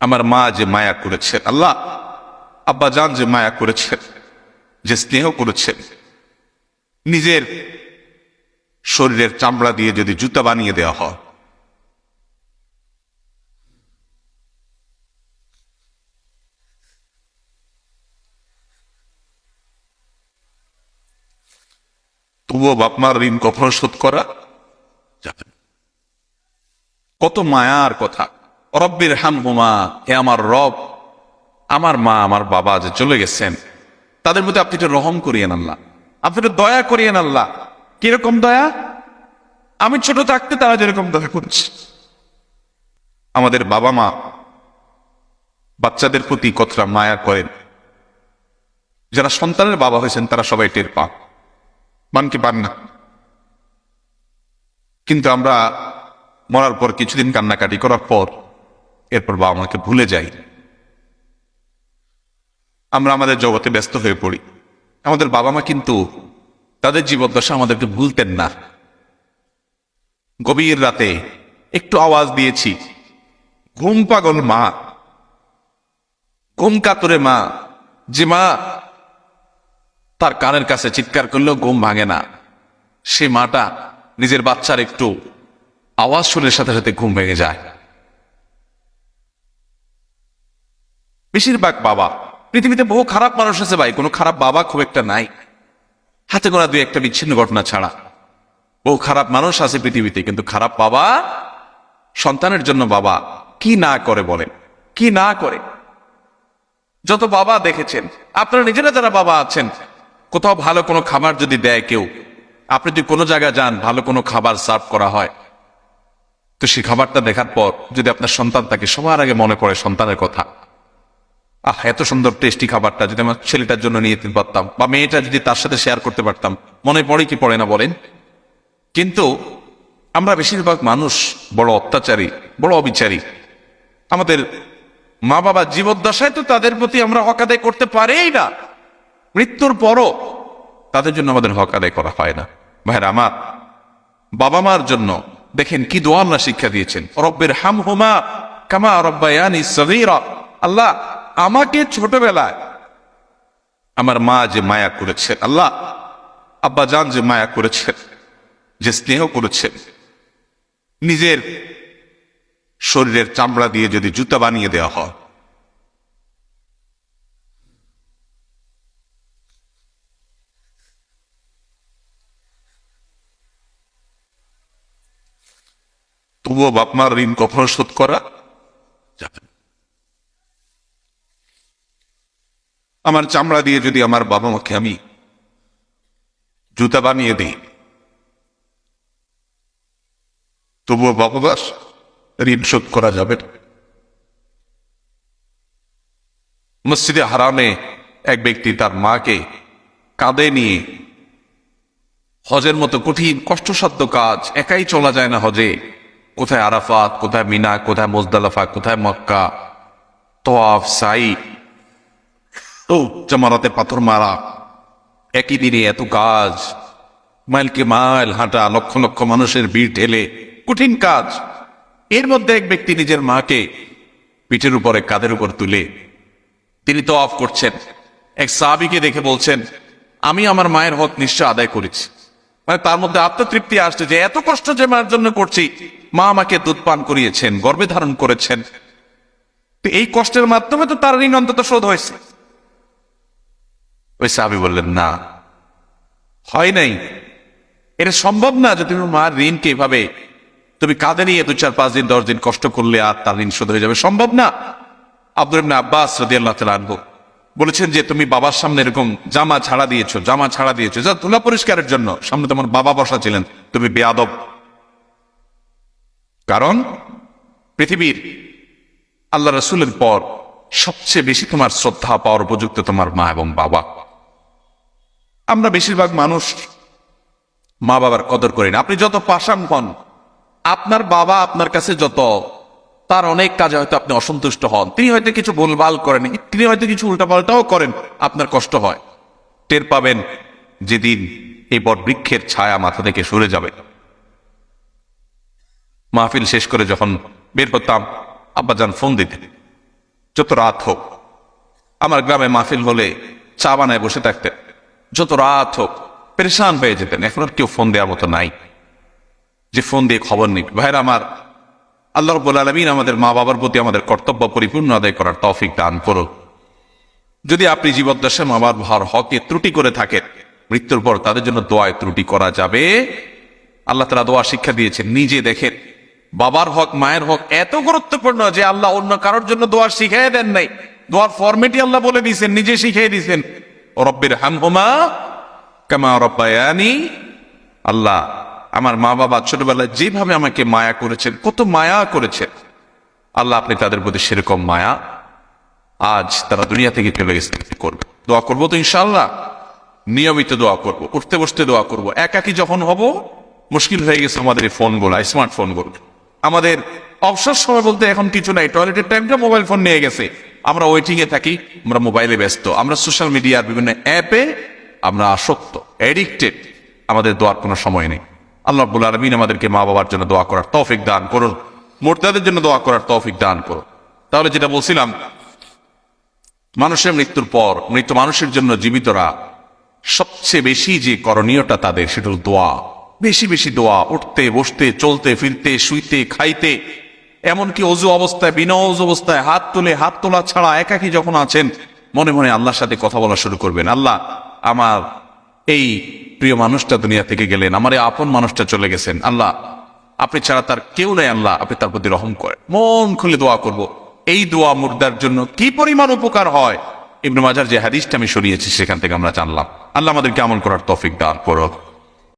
আমার মা যে মায়া করেছেন, আল্লাহ আব্বা জান যে মায়া করেছেন, যে স্নেহ করেছেন, নিজের শরীরের চামড়া দিয়ে যদি জুতা বানিয়ে দেওয়া হয়। তবুও বাপমার ঋণ কখনো শোধ করা যাবে কত মায়ার কথা। রব্বির হাম হুমা হে আমার রব, আমার মা, আমার বাবা যে চলে গেছেন, তাদের মধ্যে আপনি একটু রহম করিয়েন আল্লাহ। আপনি একটু দয়া করিয়েন আল্লাহ। কীরকম দয়া? আমি ছোট থাকতে তারা যেরকম দয়া করছে। আমাদের বাবা মা বাচ্চাদের প্রতি কতটা মায়া করেন। যারা সন্তানের বাবা হয়েছেন, তারা সবাই টের পান। মান কি পান না? কিন্তু আমরা মরার পর কিছুদিন কান্নাকাটি করার পর এরপর বাবা মাকে ভুলে যাই। আমরা আমাদের জগতে ব্যস্ত হয়ে পড়ি। আমাদের বাবা মা কিন্তু তাদের জীবদ্দশা আমাদেরকে ভুলতেন না। গভীর রাতে একটু আওয়াজ দিয়েছি, ঘুম পাগল মা, ঘুম কাতরে মা, যে মা তার কানের কাছে চিৎকার করলেও ঘুম ভাঙে না। সে মাটা নিজের বাচ্চার একটু আওয়াজ শুনে সাথে সাথে ঘুম ভেঙে যায়। বেশিরভাগ বাবা। পৃথিবীতে বহু খারাপ মানুষ আছে ভাই, কোনো খারাপ বাবা খুব একটা নাই। হাতে গোনা দুই একটা বিচ্ছিন্ন ঘটনা ছাড়া। বহু খারাপ মানুষ আছে পৃথিবীতে, কিন্তু খারাপ বাবা, সন্তানের জন্য বাবা, কি না করে বলেন? কি না করে? যত বাবা দেখেছেন, আপনারা নিজেরা যারা বাবা আছেন, কোথাও ভালো কোনো খাবার যদি দেয় কেউ, আপনি যদি কোনো জায়গায় যান, ভালো কোনো খাবার সার্ভ করা হয়। তো সেই খাবারটা দেখার পর যদি আপনার সন্তান থাকে, সবার আগে মনে পড়ে সন্তানের কথা। আহ, এত সুন্দর টেস্টি খাবারটা যদি আমার ছেলেটার জন্য নিয়ে যেতে পারতাম, বা মেয়েটা যদি তার সাথে শেয়ার করতে পারতাম, মনে পড়ে কি পড়ে না বলেন? কিন্তু আমরা বেশিরভাগ মানুষ বড় অত্যাচারী, বড় অবিচারী। আমাদের মা বাবা জীবদ্দশায় তো তাদের প্রতি আমরা হক আদায় করতে পারেই না। মৃত্যুর পরও তাদের জন্য আমাদের হক আদায় করা হয় না। ভাইয়ের, আমার বাবা মার জন্য দেখেন কি দোয়া আল্লাহ শিক্ষা দিয়েছেন। রব্বের হাম হুমা কামা রব্বায়ানি সগীরা। আল্লাহ আমাকে ছোটবেলায় আমার মা যে মায়া করেছেন, আল্লাহ, আব্বা জান যে মায়া করেছেন, যে স্নেহ করেছেন, নিজের শরীরের চামড়া দিয়ে যদি জুতা বানিয়ে দেওয়া হয়, তবুও বাপমার ঋণ কখনো শোধ করা যাবে আমার চামড়া দিয়ে যদি আমার বাবা মাকে আমি জুতা বানিয়ে দিই, তবুও বাবাবাস, ঋণ শোধ করা যাবে মসজিদে হারামে এক ব্যক্তি তার মাকে কাঁধে নিয়ে হজের মতো কঠিন, কষ্টসাধ্য কাজ, একাই চলা যায় না হজে। কোথায় আরাফাত, কোথায় মিনা, কোথায় মোজদালাফা, কোথায় মক্কা? তোয়াফ সাই ও জামারাতে পাথর মারা। একই দিনে এত কাজ। মাইলকে মাইল হাঁটা লক্ষ লক্ষ মানুষের ভিড় ঠেলে কঠিন কাজ। এর মধ্যে এক ব্যক্তি নিজের মাকে পিঠের উপরে কাঁধের উপর তুলে তিনি তো অফ করছেন। এক সাহাবিকে দেখে বলছেন, আমি আমার মায়ের হক নিশ্চয় আদায় করেছি। মানে তার মধ্যে আত্মতৃপ্তি আসছে যে এত কষ্ট যে মায়ের জন্য করছি। মা আমাকে দুধ পান করিয়েছেন, গর্ভে ধারণ করেছেন। তো এই কষ্টের মাধ্যমে তো তার ঋণ অন্তত শোধ হয়েছে। ওই সাহাবি বললেন, না, হয় নাই। এটা সম্ভব না যে তুমি মার ঋণকে এভাবে, তুমি কাঁদে নিয়ে দু চার পাঁচ দিন, দশ দিন কষ্ট করলে আর তার ঋণ শোধ হয়ে যাবে। সম্ভব না। আব্দুল আব্বাস রাদিয়াল্লাহু তাআলা আনহু বলেছেন যে, তুমি বাবার সামনে এরকম জামা ছাড়া দিয়েছ, জামা ছাড়া দিয়েছ, যা তুলা পরিষ্কারের জন্য, সামনে তোমার বাবা বসা ছিলেন, তুমি বেয়াদব। কারণ পৃথিবীর আল্লাহ রসুলের পর সবচেয়ে বেশি তোমার শ্রদ্ধা পাওয়ার উপযুক্ত তোমার মা এবং বাবা। আমরা বেশিরভাগ মানুষ মা বাবার কদর করি না। আপনি যত পাশান হন, আপনার বাবা আপনার কাছে যত, তার অনেক কাজে হয়তো আপনি অসন্তুষ্ট হন। তিনি হয়তো কিছু ভুলভাল করেন তিনি হয়তো কিছু উল্টাপাল্টাও করেন, আপনার কষ্ট হয়। টের পাবেন যেদিন এই বট বৃক্ষের ছায়া মাথা থেকে সরে যাবে। মাহফিল শেষ করে যখন বের হতাম, আব্বাজান ফোন দিতেন, যত রাত হোক, আমার গ্রামে মাহফিল হলে চা বানায় বসে থাকতেন। যত রাত হোক, পরেশান হয়ে যেতেন। এখন আর কেউ ফোন দেওয়ার মতো নাই। যে ফোন দিয়ে খবর নিক ভাইরা আমার, আল্লাহ রব্বুল আলমিন আমাদের মা বাবার প্রতি আমাদের কর্তব্য পরিপূর্ণ আদায় করার তৌফিক দান করুক। যদি আপনি জীবদ্দশায় মা বাবার ভার হকে ত্রুটি করে থাকেন, মৃত্যুর পর তাদের জন্য দোয়ায় ত্রুটি করা যাবে। আল্লাহ তালা দোয়া শিক্ষা দিয়েছেন, নিজে দেখেন, বাবার হক, মায়ের হক এত গুরুত্বপূর্ণ যে আল্লাহ অন্য কারোর জন্য দোয়া শিখাই দেন নাই। দোয়ার ফরমেটই আল্লাহ বলে দিয়েছেন, নিজে শিখিয়ে দিয়েছেন। রব্বির হামহুমা কামা রব্বায়ানি। আল্লাহ, আমার মা বাবা ছোটবেলায় যেভাবে আমাকে মায়া করেছেন, কত মায়া করেছেন। আল্লাহ, আপনি তাদের প্রতি সেরকম মায়া আজ তারা দুনিয়া থেকে চলে গেছে করবে। দোয়া করব তো ইনশাল্লাহ নিয়মিত দোয়া করব, উঠতে বসতে দোয়া করব। একাকি যখন হব, মুশকিল হয়ে গেছে আমাদের এই ফোনগুলো স্মার্টফোনগুলো। আমাদের অবসর সময় বলতে এখন কিছু নাই, টয়লেটের টাইমটা মোবাইল ফোন নিয়ে গেছে। আমরা ওয়েটিং এ থাকি, আমরা মোবাইলে ব্যস্ত। আমরা সোশ্যাল মিডিয়ার বিভিন্ন অ্যাপে আমরা আসক্ত অ্যাডিক্টেড আমাদের দোয়ার কোনো সময় নেই। আল্লাহ রাব্বুল আলমিন আমাদেরকে মা বাবার জন্য দোয়া করার তৌফিক দান করুন। মোর্তাদের জন্য দোয়া করার তৌফিক দান করুন। তাহলে যেটা বলছিলাম, মানুষের মৃত্যুর পর, মৃত মানুষের জন্য জীবিতরা সবচেয়ে বেশি যে করণীয়টা তাদের, সেটা হল দোয়া। বেশি বেশি দোয়া, উঠতে, বসতে, চলতে, ফিরতে, শুইতে, খাইতে এমনকি অজু অবস্থায়, বিনা অজু অবস্থায় হাত তুলে, হাত তোলা ছাড়া একাকি যখন আছেন, মনে মনে আল্লাহর সাথে কথা বলা শুরু করবেন। আল্লাহ, আমার এই প্রিয় মানুষটা দুনিয়া থেকে গেলেন, আমার এই আপন মানুষটা চলে গেছেন। আল্লাহ, আপনি ছাড়া তার কেউ নেই আল্লাহ, আপনি তার প্রতি রহম করেন। মন খুলে দোয়া করব। এই দোয়া মুর্দার জন্য কি পরিমাণ উপকার হয়? ইবনু মাজার যে হাদিসটা আমি সরিয়েছি সেখান থেকে আমরা জানলাম। আল্লাহ আমাদেরকে আমল করার তৌফিক দান করো